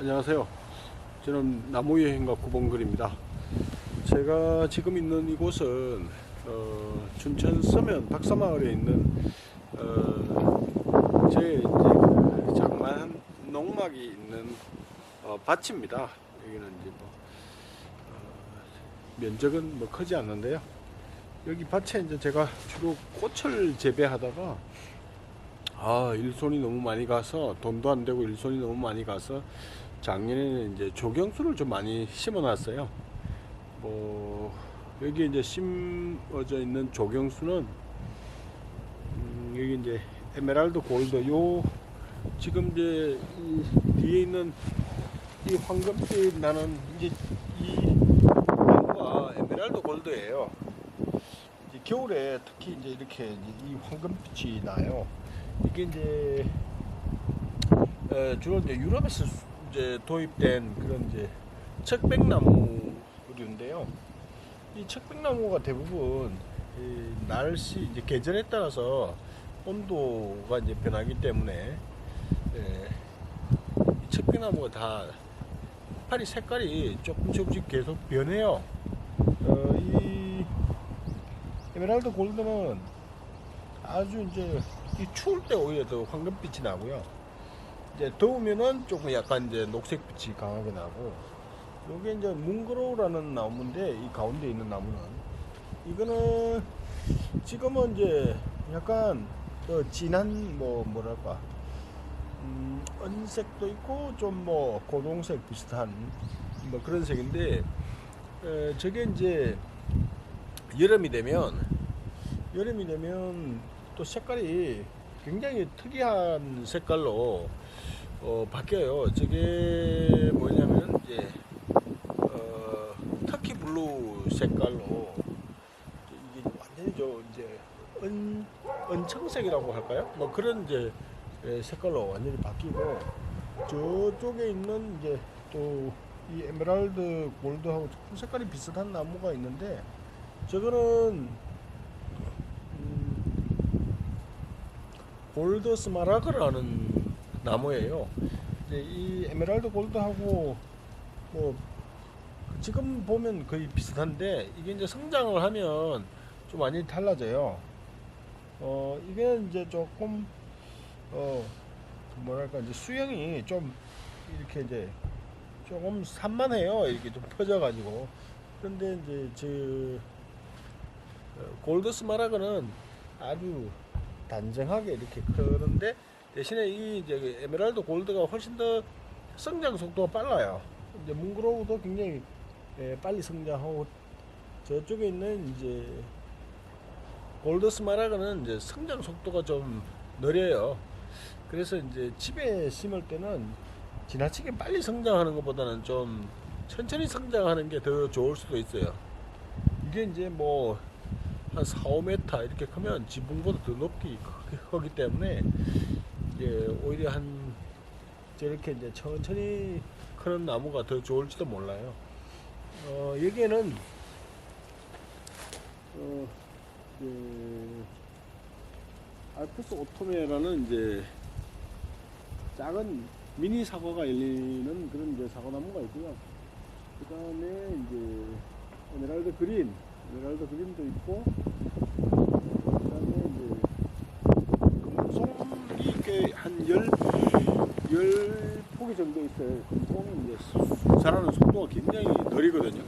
안녕하세요. 저는 나무여행가 구봉글입니다. 제가 지금 있는 이곳은 어, 춘천 서면 박사마을에 있는 어, 제 장만 농막이 있는 어, 밭입니다. 여기는 이제 뭐 어, 면적은 뭐 크지 않는데요. 여기 밭에 이제 제가 주로 꽃을 재배하다가 아 일손이 너무 많이 가서 돈도 안 되고 일손이 너무 많이 가서 작년에는 이제 조경수를 좀 많이 심어놨어요. 뭐 여기 이제 심어져 있는 조경수는 음, 여기 이제 에메랄드 골드 요 지금 이제 이 뒤에 있는 이 황금빛 나는 이제 이 나무가 에메랄드 골드예요. 이제 겨울에 특히 이제 이렇게 이 황금빛이 나요. 이게 이제 에, 주로 이제 유럽에서 수- 이제 도입된 그런 이제 척백나무류인데요. 이 척백나무가 대부분 이 날씨 이제 계절에 따라서 온도가 이제 변하기 때문에 예, 이 척백나무가 다 파리 색깔이 조금 조금씩 계속 변해요. 어, 이 에메랄드 골드는 아주 이제 이 추울 때 오히려 더 황금빛이 나고요. 이제 더우면은 조금 약간 이제 녹색빛이 강하게 나고 요게 이제 뭉그로우라는 나무인데 이 가운데 있는 나무는 이거는 지금은 이제 약간 그 진한 뭐 뭐랄까 음, 은색도 있고 좀 뭐 고동색 비슷한 뭐 그런 색인데 에, 저게 이제 여름이 되면 여름이 되면 또 색깔이 굉장히 특이한 색깔로 어, 바뀌어요. 저게 뭐냐면 이제 어, 터키 블루 색깔로 이게 완전히 저 이제 은 은청색이라고 할까요? 뭐 그런 이제 예, 색깔로 완전히 바뀌고 저쪽에 있는 이제 또 이 에메랄드 골드하고 조금 색깔이 비슷한 나무가 있는데 저거는 음, 골드 스마라그라는 나무예요. 이제 이 에메랄드 골드하고 뭐 지금 보면 거의 비슷한데 이게 이제 성장을 하면 좀 많이 달라져요. 어 이게 이제 조금 어 뭐랄까 이제 수영이 좀 이렇게 이제 조금 산만해요. 이렇게 좀 퍼져가지고 그런데 이제 저 어, 골드 스마라그는 아주 단정하게 이렇게 크는데 대신에 이 이제 그 에메랄드 골드가 훨씬 더 성장 속도가 빨라요. 이제 뭉그로우도 굉장히 예, 빨리 성장하고 저쪽에 있는 이제 골드 스마라그는 이제 성장 속도가 좀 느려요. 그래서 이제 집에 심을 때는 지나치게 빨리 성장하는 것보다는 좀 천천히 성장하는 게 더 좋을 수도 있어요. 이게 이제 뭐 한 4, 5m 이렇게 크면 지붕보다 더 높이 크기 때문에 이제 오히려 한 저렇게 이제 천천히 크는 나무가 더 좋을지도 몰라요. 어, 여기에는 어, 그 알프스 오토메라는 이제 작은 미니 사과가 열리는 그런 이제 사과나무가 있고요. 그 다음에 이제 에메랄드 그린, 에메랄드 그린도 있고, 그 다음에 이제 금송이 꽤한 열, 열 포기 정도 있어요. 금송이 이제 자라는 속도가 굉장히 느리거든요.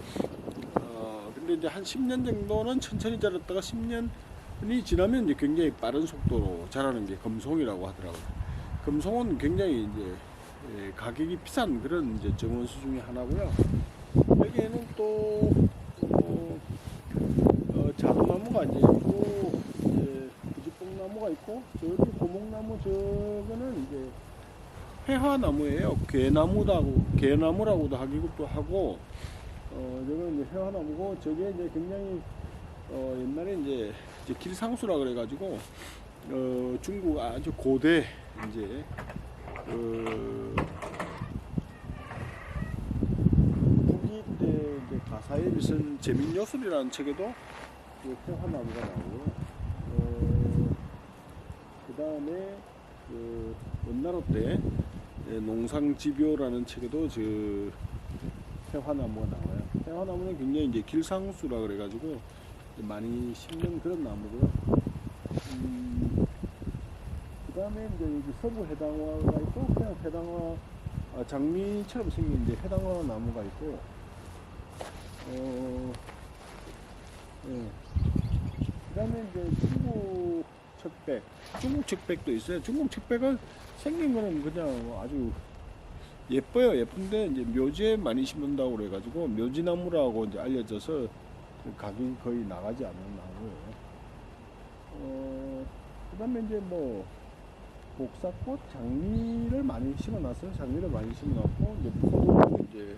어, 근데 이제 한 10년 정도는 천천히 자랐다가 10년이 지나면 이제 굉장히 빠른 속도로 자라는 게 금송이라고 하더라고요. 금송은 굉장히 이제 예, 가격이 비싼 그런 이제 정원수 중에 하나고요. 여기에는 또 어, 어, 자두나무가 이제 있고 이제 부지뽕나무가 있고 저기 고목나무 저거는 이제 회화나무예요. 괴나무라고 괴나무라고도 하기도 하고 어 저거는 이제 회화나무고 저게 이제 굉장히 어 옛날에 이제, 이제 길상수라 그래가지고 어 중국 아주 고대 이제 그 후기 때 이제 가사에 무슨 재민요술이라는 책에도 그 회화나무가 나오고요. 어, 그 다음에 그 원나라 때 예, 농상집요라는 책에도 저 태화나무가 나와요. 태화나무는 굉장히 이제 길상수라 그래가지고 많이 심는 그런 나무고요. 음, 그 다음에 이제 여기 서부 해당화가 있고 그냥 해당화 아, 장미처럼 생긴 이제 해당화 나무가 있고 어, 예. 그 다음에 이제 중국 척백 중국 척백도 있어요. 중국 척백은 생긴 거는 그냥 아주 예뻐요. 예쁜데 이제 묘지에 많이 심는다고 그래가지고 묘지나무라고 이제 알려져서 그 가격이 거의 나가지 않는 나무예요. 어, 그다음에 이제 뭐 복사꽃, 장미를 많이 심어놨어요. 장미를 많이 심어놨고 이제 포도 이제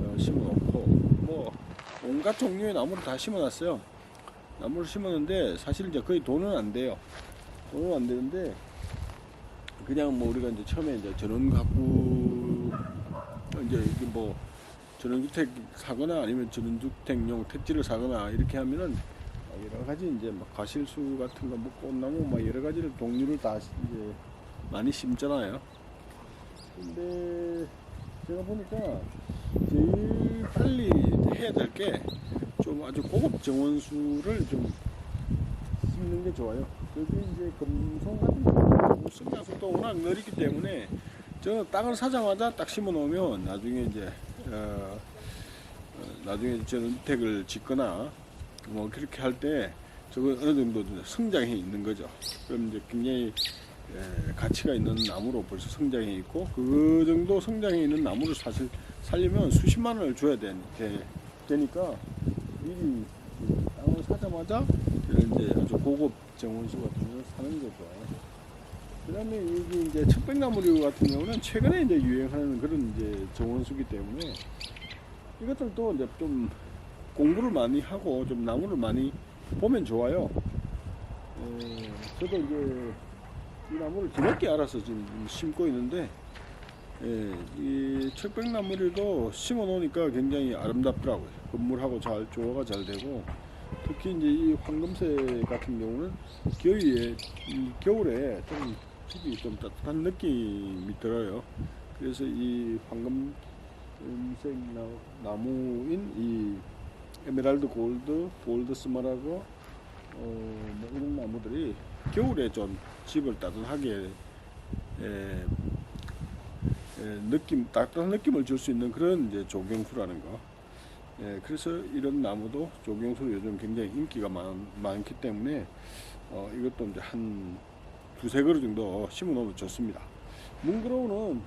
어, 심어놓고 뭐 온갖 종류의 나무를 다 심어놨어요. 나무를 심었는데 사실 이제 거의 돈은 안 돼요. 돈은 안 되는데 그냥 뭐 우리가 이제 처음에 이제 전원 가구 이제 뭐 전원주택 사거나 아니면 전원주택용 택지를 사거나 이렇게 하면은 여러 가지 이제 막 과실수 같은 거, 뭐 꽃나무 막 여러 가지를 종류를 다 이제 많이 심잖아요. 근데 제가 보니까 제일 빨리 해야 될 게 좀 아주 고급 정원수를 좀 심는 게 좋아요. 여기 이제 금송 같은 경우는 성장 속도가 워낙 느리기 때문에 저 땅을 사자마자 딱 심어 놓으면 나중에 이제 어, 어, 나중에 전원주택을 짓거나 뭐 그렇게 할 때 저거 어느 정도 성장해 있는 거죠. 그럼 이제 굉장히 에, 가치가 있는 나무로 벌써 성장해 있고 그 정도 성장해 있는 나무를 사실 살려면 수십만 원을 줘야 되, 되, 되니까 미리 땅을 사자마자 이런 이제 아주 고급 정원수 같은 걸 사는 게 좋아요. 그다음에 여기 이제 척백나무류 같은 경우는 최근에 이제 유행하는 그런 이제 정원수기 때문에 이것들도 이제 좀 공부를 많이 하고 좀 나무를 많이 보면 좋아요. 에, 저도 이제 이 나무를 뒤늦게 알아서 지금 심고 있는데 예, 이 척백나무류도 심어 놓으니까 굉장히 아름답더라고요. 건물하고 잘 조화가 잘 되고 특히 이제 이 황금색 같은 경우는 겨울에 이 겨울에 좀 특히 좀 따뜻한 느낌이 들어요. 그래서 이 황금색 나- 나무인 이 에메랄드 골드, 골드 스마라고 어, 뭐 이런 나무들이 겨울에 좀 집을 따뜻하게 에, 에, 느낌 따뜻한 느낌을 줄 수 있는 그런 이제 조경수라는 거. 예, 그래서 이런 나무도 조경수로 요즘 굉장히 인기가 많, 많기 때문에 어, 이것도 이제 한 두세 그루 정도 심어 놓으면 좋습니다. 뭉그러우는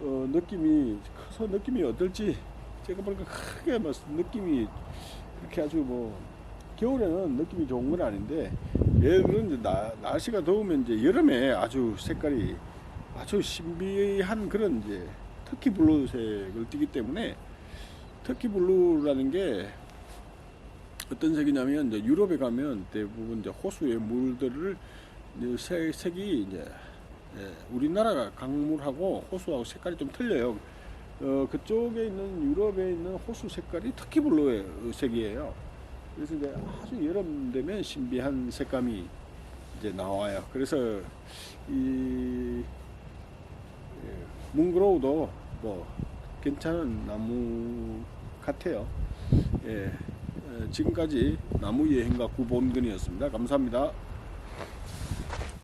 어, 느낌이 커서 느낌이 어떨지 제가 보니까 크게 뭐 느낌이 그렇게 아주 뭐 겨울에는 느낌이 좋은 건 아닌데 들어 이제 나, 날씨가 더우면 이제 여름에 아주 색깔이 아주 신비한 그런 이제 터키 블루색을 띠기 때문에 터키 블루라는 게 어떤 색이냐면 이제 유럽에 가면 대부분 이제 호수의 물들을 이제 색, 색이 이제 예, 우리나라가 강물하고 호수하고 색깔이 좀 틀려요. 어, 그쪽에 있는 유럽에 있는 호수 색깔이 터키 블루의 색이에요. 그래서 이제 아주 여름 되면 신비한 색감이 이제 나와요. 그래서 이 예, 뭉그로우도 뭐 괜찮은 나무 같아요. 예, 에, 지금까지 나무 여행가 구본근이었습니다. 감사합니다.